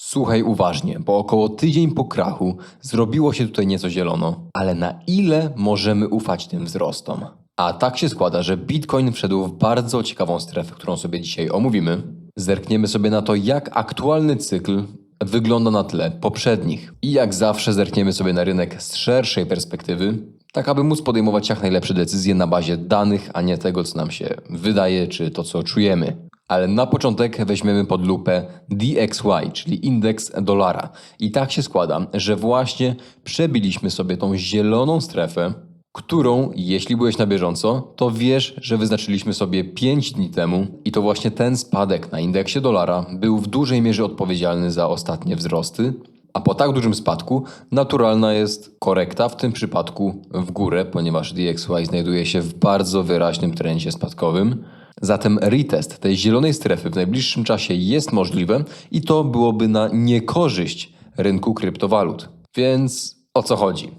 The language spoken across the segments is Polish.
Słuchaj uważnie, bo około tydzień po krachu zrobiło się tutaj nieco zielono, ale na ile możemy ufać tym wzrostom? A tak się składa, że Bitcoin wszedł w bardzo ciekawą strefę, którą sobie dzisiaj omówimy. Zerkniemy sobie na to, jak aktualny cykl wygląda na tle poprzednich. I jak zawsze zerkniemy sobie na rynek z szerszej perspektywy, tak aby móc podejmować jak najlepsze decyzje na bazie danych, a nie tego, co nam się wydaje, czy to, co czujemy. Ale na początek weźmiemy pod lupę DXY, czyli indeks dolara. I tak się składa, że właśnie przebiliśmy sobie tą zieloną strefę, którą, jeśli byłeś na bieżąco, to wiesz, że wyznaczyliśmy sobie 5 dni temu i to właśnie ten spadek na indeksie dolara był w dużej mierze odpowiedzialny za ostatnie wzrosty, a po tak dużym spadku naturalna jest korekta, w tym przypadku w górę, ponieważ DXY znajduje się w bardzo wyraźnym trendzie spadkowym. Zatem retest tej zielonej strefy w najbliższym czasie jest możliwe i to byłoby na niekorzyść rynku kryptowalut. Więc o co chodzi?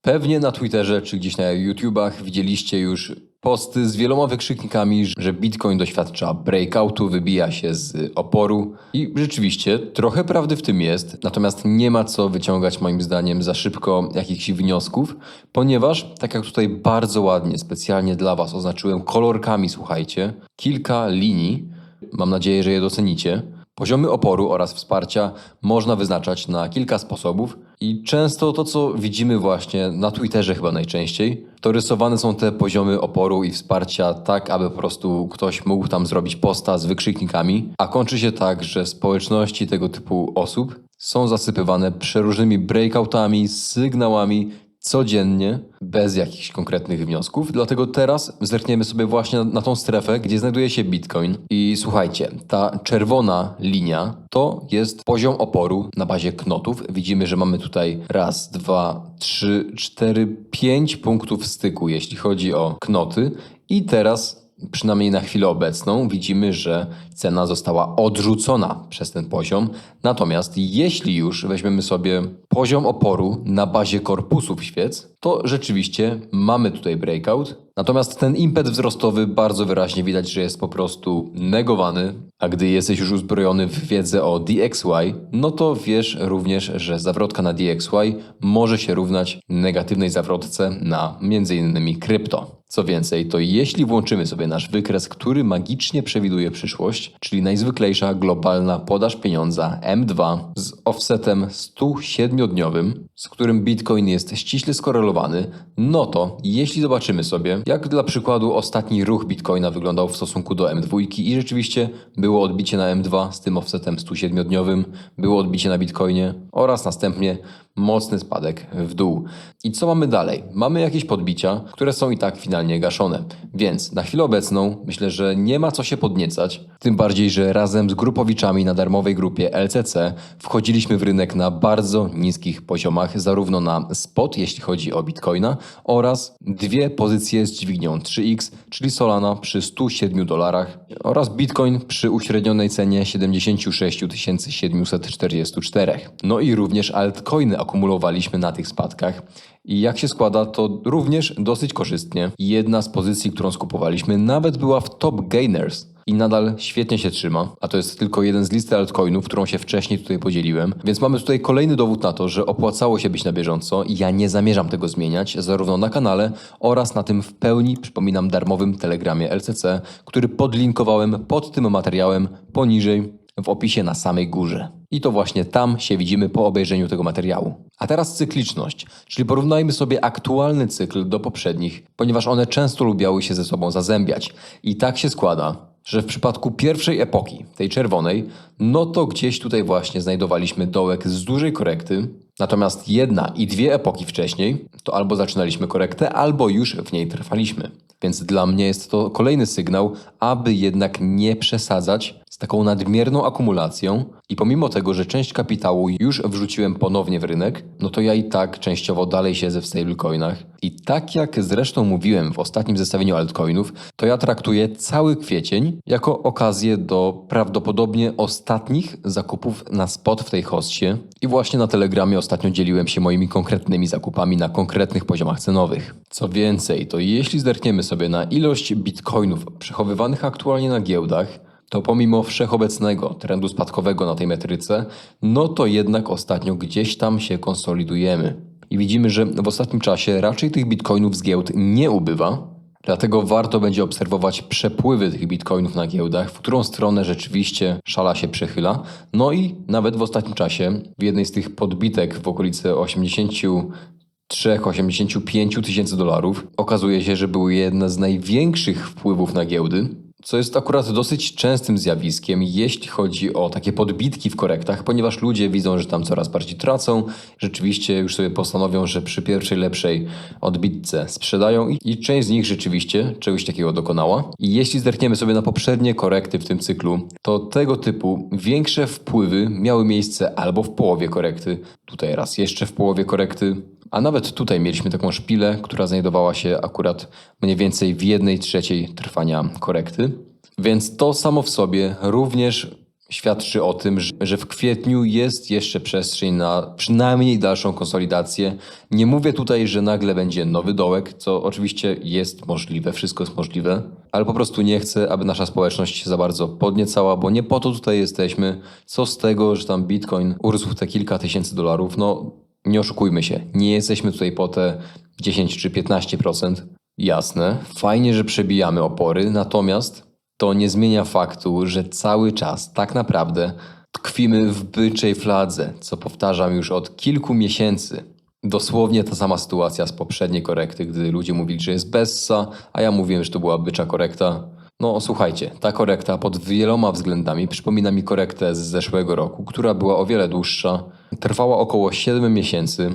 Pewnie na Twitterze czy gdzieś na YouTubach widzieliście już posty z wieloma wykrzyknikami, że Bitcoin doświadcza breakoutu, wybija się z oporu i rzeczywiście trochę prawdy w tym jest, natomiast nie ma co wyciągać moim zdaniem za szybko jakichś wniosków, ponieważ tak jak tutaj bardzo ładnie, specjalnie dla Was oznaczyłem kolorkami, słuchajcie, kilka linii, mam nadzieję, że je docenicie, Poziomy oporu oraz wsparcia można wyznaczać na kilka sposobów i często to, co widzimy właśnie na Twitterze chyba najczęściej, to rysowane są te poziomy oporu i wsparcia tak, aby po prostu ktoś mógł tam zrobić posta z wykrzyknikami, a kończy się tak, że społeczności tego typu osób są zasypywane przeróżnymi breakoutami, sygnałami, codziennie, bez jakichś konkretnych wniosków. Dlatego teraz zerkniemy sobie właśnie na tą strefę, gdzie znajduje się Bitcoin. I słuchajcie, ta czerwona linia to jest poziom oporu na bazie knotów. Widzimy, że mamy tutaj raz, dwa, trzy, cztery, pięć punktów styku, jeśli chodzi o knoty. I teraz przynajmniej na chwilę obecną, widzimy, że cena została odrzucona przez ten poziom. Natomiast jeśli już weźmiemy sobie poziom oporu na bazie korpusów świec, to rzeczywiście mamy tutaj breakout. Natomiast ten impet wzrostowy bardzo wyraźnie widać, że jest po prostu negowany. A gdy jesteś już uzbrojony w wiedzę o DXY, no to wiesz również, że zawrotka na DXY może się równać negatywnej zawrotce na m.in. krypto. Co więcej, to jeśli włączymy sobie nasz wykres, który magicznie przewiduje przyszłość, czyli najzwyklejsza globalna podaż pieniądza M2 z offsetem 107-dniowym, z którym Bitcoin jest ściśle skorelowany, no to jeśli zobaczymy sobie, jak dla przykładu ostatni ruch Bitcoina wyglądał w stosunku do M2 i rzeczywiście było odbicie na M2 z tym offsetem 107-dniowym, było odbicie na Bitcoinie oraz następnie mocny spadek w dół. I co mamy dalej? Mamy jakieś podbicia, które są i tak finalnie gaszone. Więc na chwilę obecną myślę, że nie ma co się podniecać. Tym bardziej, że razem z grupowiczami na darmowej grupie LCC wchodziliśmy w rynek na bardzo niskich poziomach, zarówno na spot, jeśli chodzi o Bitcoina, oraz dwie pozycje z dźwignią 3x, czyli Solana przy 107 dolarach oraz Bitcoin przy uśrednionej cenie 76 744. No i również altcoiny akumulowaliśmy na tych spadkach. I jak się składa, to również dosyć korzystnie. Jedna z pozycji, którą skupowaliśmy, nawet była w top gainers i nadal świetnie się trzyma, a to jest tylko jeden z listy altcoinów, którą się wcześniej tutaj podzieliłem. Więc mamy tutaj kolejny dowód na to, że opłacało się być na bieżąco i ja nie zamierzam tego zmieniać, zarówno na kanale oraz na tym w pełni, przypominam, darmowym telegramie LCC, który podlinkowałem pod tym materiałem poniżej w opisie na samej górze. I to właśnie tam się widzimy po obejrzeniu tego materiału. A teraz cykliczność, czyli porównajmy sobie aktualny cykl do poprzednich, ponieważ one często lubiały się ze sobą zazębiać. I tak się składa, że w przypadku pierwszej epoki, tej czerwonej, no to gdzieś tutaj właśnie znajdowaliśmy dołek z dużej korekty, natomiast jedna i dwie epoki wcześniej to albo zaczynaliśmy korektę, albo już w niej trwaliśmy. Więc dla mnie jest to kolejny sygnał, aby jednak nie przesadzać z taką nadmierną akumulacją i pomimo tego, że część kapitału już wrzuciłem ponownie w rynek, no to ja i tak częściowo dalej siedzę w stablecoinach. I tak jak zresztą mówiłem w ostatnim zestawieniu altcoinów, to ja traktuję cały kwiecień jako okazję do prawdopodobnie ostatnich zakupów na spot w tej hostie. I właśnie na Telegramie ostatnio dzieliłem się moimi konkretnymi zakupami na konkretnych poziomach cenowych. Co więcej, to jeśli zerkniemy sobie na ilość bitcoinów przechowywanych aktualnie na giełdach, to pomimo wszechobecnego trendu spadkowego na tej metryce, no to jednak ostatnio gdzieś tam się konsolidujemy. I widzimy, że w ostatnim czasie raczej tych bitcoinów z giełd nie ubywa, Dlatego warto będzie obserwować przepływy tych bitcoinów na giełdach, w którą stronę rzeczywiście szala się przechyla. No i nawet w ostatnim czasie w jednej z tych podbitek w okolicy 83-85 tysięcy dolarów okazuje się, że były jedne z największych wpływów na giełdy. Co jest akurat dosyć częstym zjawiskiem, jeśli chodzi o takie podbitki w korektach, ponieważ ludzie widzą, że tam coraz bardziej tracą. Rzeczywiście już sobie postanowią, że przy pierwszej lepszej odbitce sprzedają i, część z nich rzeczywiście czegoś takiego dokonała. I jeśli zerkniemy sobie na poprzednie korekty w tym cyklu, to tego typu większe wpływy miały miejsce albo w połowie korekty, tutaj raz jeszcze w połowie korekty, a nawet tutaj mieliśmy taką szpilę, która znajdowała się akurat mniej więcej w jednej trzeciej trwania korekty. Więc to samo w sobie również świadczy o tym, że- w kwietniu jest jeszcze przestrzeń na przynajmniej dalszą konsolidację. Nie mówię tutaj, że nagle będzie nowy dołek, co oczywiście jest możliwe, wszystko jest możliwe, ale po prostu nie chcę, aby nasza społeczność się za bardzo podniecała, bo nie po to tutaj jesteśmy. Co z tego, że tam bitcoin urósł te kilka tysięcy dolarów? No, nie oszukujmy się, nie jesteśmy tutaj po te 10 czy 15%. Jasne, fajnie, że przebijamy opory, natomiast to nie zmienia faktu, że cały czas tak naprawdę tkwimy w byczej fladze, co powtarzam już od kilku miesięcy. Dosłownie ta sama sytuacja z poprzedniej korekty, gdy ludzie mówili, że jest bessa, a ja mówiłem, że to była bycza korekta. No słuchajcie, ta korekta pod wieloma względami przypomina mi korektę z zeszłego roku, która była o wiele dłuższa. Trwała około 7 miesięcy,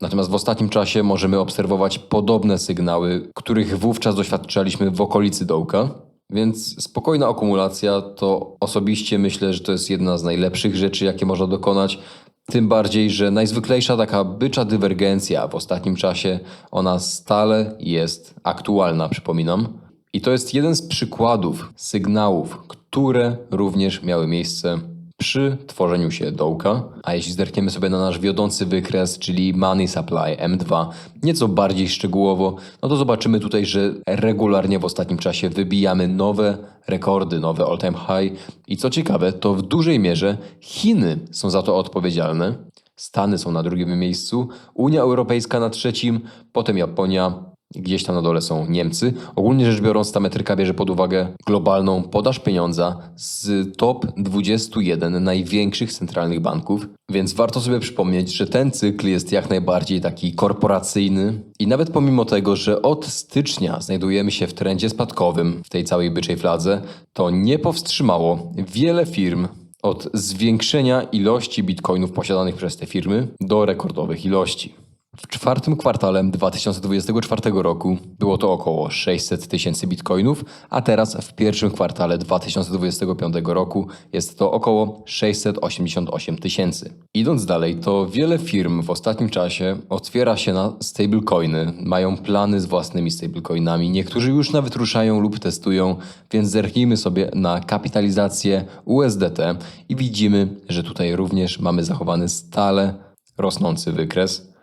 Natomiast w ostatnim czasie możemy obserwować podobne sygnały, których wówczas doświadczaliśmy w okolicy dołka. Więc spokojna akumulacja to osobiście myślę, że to jest jedna z najlepszych rzeczy, jakie można dokonać. Tym bardziej, że najzwyklejsza taka bycza dywergencja w ostatnim czasie, ona stale jest aktualna, przypominam. I to jest jeden z przykładów sygnałów, które również miały miejsce przy tworzeniu się dołka. A jeśli zerkniemy sobie na nasz wiodący wykres, czyli Money Supply M2, nieco bardziej szczegółowo, no to zobaczymy tutaj, że regularnie w ostatnim czasie wybijamy nowe rekordy, nowe all-time high. I co ciekawe, to w dużej mierze Chiny są za to odpowiedzialne. Stany są na drugim miejscu, Unia Europejska na trzecim, potem Japonia, Gdzieś tam na dole są Niemcy. Ogólnie rzecz biorąc, ta metryka bierze pod uwagę globalną podaż pieniądza z top 21 największych centralnych banków, więc warto sobie przypomnieć, że ten cykl jest jak najbardziej taki korporacyjny i nawet pomimo tego, że od stycznia znajdujemy się w trendzie spadkowym w tej całej byczej fladze, to nie powstrzymało wiele firm od zwiększenia ilości bitcoinów posiadanych przez te firmy do rekordowych ilości. W czwartym kwartale 2024 roku było to około 600 tysięcy bitcoinów, a teraz w pierwszym kwartale 2025 roku jest to około 688 tysięcy. Idąc dalej, to wiele firm w ostatnim czasie otwiera się na stablecoiny, mają plany z własnymi stablecoinami, niektórzy już nawet ruszają lub testują, więc zerknijmy sobie na kapitalizację USDT i widzimy, że tutaj również mamy zachowany stale rosnący wykres.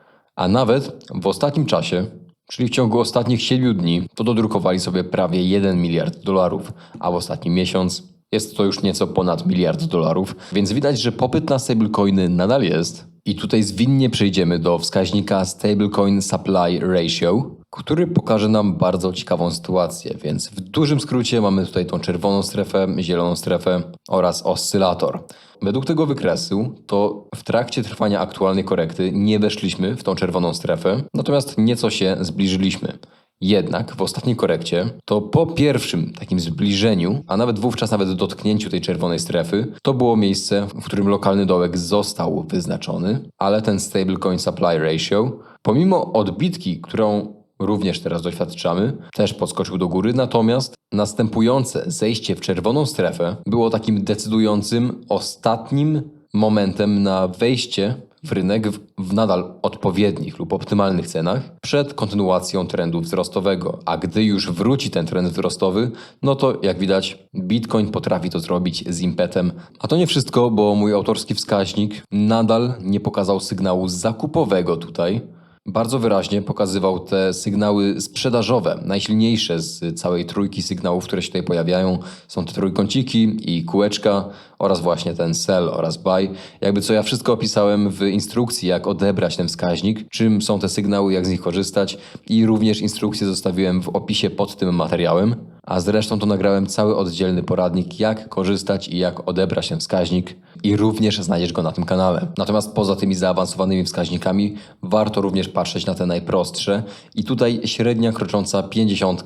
A nawet w ostatnim czasie, czyli w ciągu ostatnich 7 dni, to dodrukowali sobie prawie 1 miliard dolarów, a w ostatni miesiąc jest to już nieco ponad miliard dolarów, więc widać, że popyt na stablecoiny nadal jest. I tutaj zwinnie przejdziemy do wskaźnika Stablecoin Supply Ratio, który pokaże nam bardzo ciekawą sytuację. Więc w dużym skrócie mamy tutaj tą czerwoną strefę, zieloną strefę oraz oscylator. Według tego wykresu to w trakcie trwania aktualnej korekty nie weszliśmy w tą czerwoną strefę, natomiast nieco się zbliżyliśmy. Jednak w ostatniej korekcie to po pierwszym takim zbliżeniu, a nawet wówczas nawet dotknięciu tej czerwonej strefy, to było miejsce, w którym lokalny dołek został wyznaczony, ale ten stablecoin supply ratio, pomimo odbitki, którą również teraz doświadczamy, też podskoczył do góry, natomiast następujące zejście w czerwoną strefę było takim decydującym ostatnim momentem na wejście w rynek w, w nadal odpowiednich lub optymalnych cenach przed kontynuacją trendu wzrostowego. A gdy już wróci ten trend wzrostowy, no to jak widać, Bitcoin potrafi to zrobić z impetem. A to nie wszystko, bo mój autorski wskaźnik nadal nie pokazał sygnału zakupowego tutaj. Bardzo wyraźnie pokazywał te sygnały sprzedażowe, najsilniejsze z całej trójki sygnałów, które się tutaj pojawiają. Są te trójkąciki i kółeczka oraz właśnie ten sell oraz buy. Jakby co ja wszystko opisałem w instrukcji, jak odebrać ten wskaźnik, czym są te sygnały, jak z nich korzystać i również instrukcję zostawiłem w opisie pod tym materiałem. A zresztą to nagrałem cały oddzielny poradnik, jak korzystać i jak odebrać ten wskaźnik i również znajdziesz go na tym kanale. Natomiast poza tymi zaawansowanymi wskaźnikami warto również patrzeć na te najprostsze i tutaj średnia krocząca 50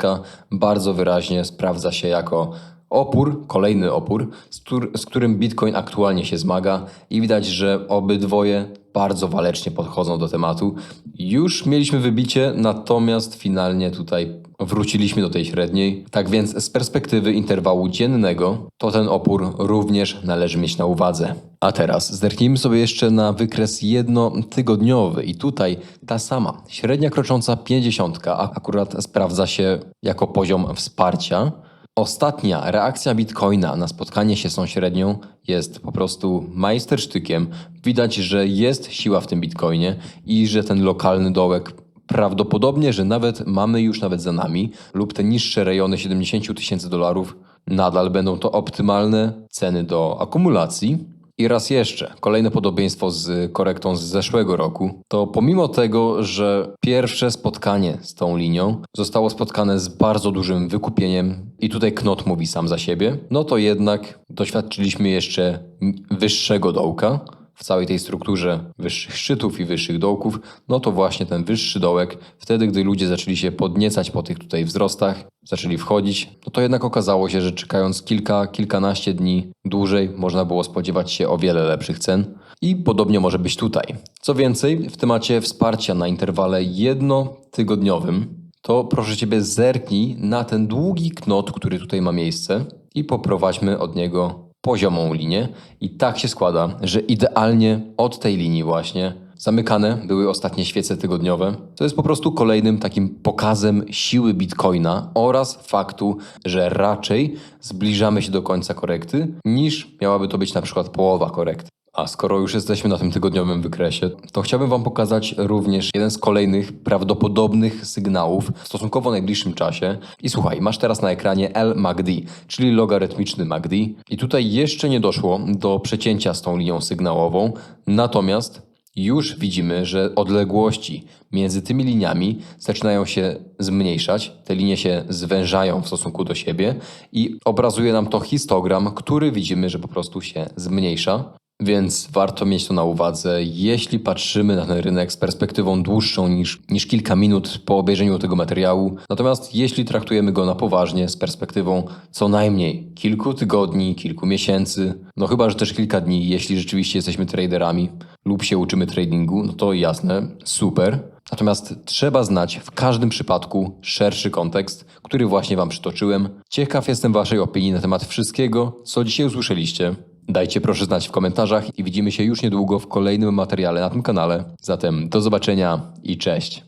bardzo wyraźnie sprawdza się jako opór, kolejny opór, z którym Bitcoin aktualnie się zmaga i widać, że obydwoje bardzo walecznie podchodzą do tematu. Już mieliśmy wybicie, natomiast finalnie tutaj wróciliśmy do tej średniej. Tak więc z perspektywy interwału dziennego, to ten opór również należy mieć na uwadze. A teraz zerknijmy sobie jeszcze na wykres jednotygodniowy i tutaj ta sama średnia krocząca 50 a akurat sprawdza się jako poziom wsparcia. Ostatnia reakcja Bitcoina na spotkanie się z tą średnią jest po prostu majstersztykiem. Widać, że jest siła w tym Bitcoinie i że ten lokalny dołek prawdopodobnie, że nawet mamy już nawet za nami lub te niższe rejony 70 000 tysięcy dolarów nadal będą to optymalne ceny do akumulacji. I raz jeszcze, kolejne podobieństwo z korektą z zeszłego roku, to pomimo tego, że pierwsze spotkanie z tą linią zostało spotkane z bardzo dużym wykupieniem i tutaj knot mówi sam za siebie, no to jednak doświadczyliśmy jeszcze wyższego dołka w całej tej strukturze wyższych szczytów i wyższych dołków, no to właśnie ten wyższy dołek, wtedy gdy ludzie zaczęli się podniecać po tych tutaj wzrostach, zaczęli wchodzić, no to jednak okazało się, że czekając kilka, kilkanaście dni dłużej, można było spodziewać się o wiele lepszych cen. I podobnie może być tutaj. Co więcej, w temacie wsparcia na interwale jednotygodniowym, to proszę Ciebie zerknij na ten długi knot, który tutaj ma miejsce i poprowadźmy od niego poziomą linię. I tak się składa, że idealnie od tej linii właśnie zamykane były ostatnie świece tygodniowe. To jest po prostu kolejnym takim pokazem siły Bitcoina oraz faktu, że raczej zbliżamy się do końca korekty, niż miałaby to być na przykład połowa korekty. A skoro już jesteśmy na tym tygodniowym wykresie, to chciałbym Wam pokazać również jeden z kolejnych prawdopodobnych sygnałów w stosunkowo najbliższym czasie. I słuchaj, masz teraz na ekranie L MACD, czyli logarytmiczny MACD. I tutaj jeszcze nie doszło do przecięcia z tą linią sygnałową, natomiast już widzimy, że odległości między tymi liniami zaczynają się zmniejszać, te linie się zwężają w stosunku do siebie i obrazuje nam to histogram, który widzimy, że po prostu się zmniejsza. Więc warto mieć to na uwadze, jeśli patrzymy na ten rynek z perspektywą dłuższą niż, niż kilka minut po obejrzeniu tego materiału. Natomiast jeśli traktujemy go na poważnie, z perspektywą co najmniej kilku tygodni, kilku miesięcy, no chyba, że też kilka dni, jeśli rzeczywiście jesteśmy traderami lub się uczymy tradingu, no to jasne, super. Natomiast trzeba znać w każdym przypadku szerszy kontekst, który właśnie Wam przytoczyłem. Ciekaw jestem Waszej opinii na temat wszystkiego, co dzisiaj usłyszeliście. Dajcie proszę znać w komentarzach i widzimy się już niedługo w kolejnym materiale na tym kanale. Zatem do zobaczenia i cześć.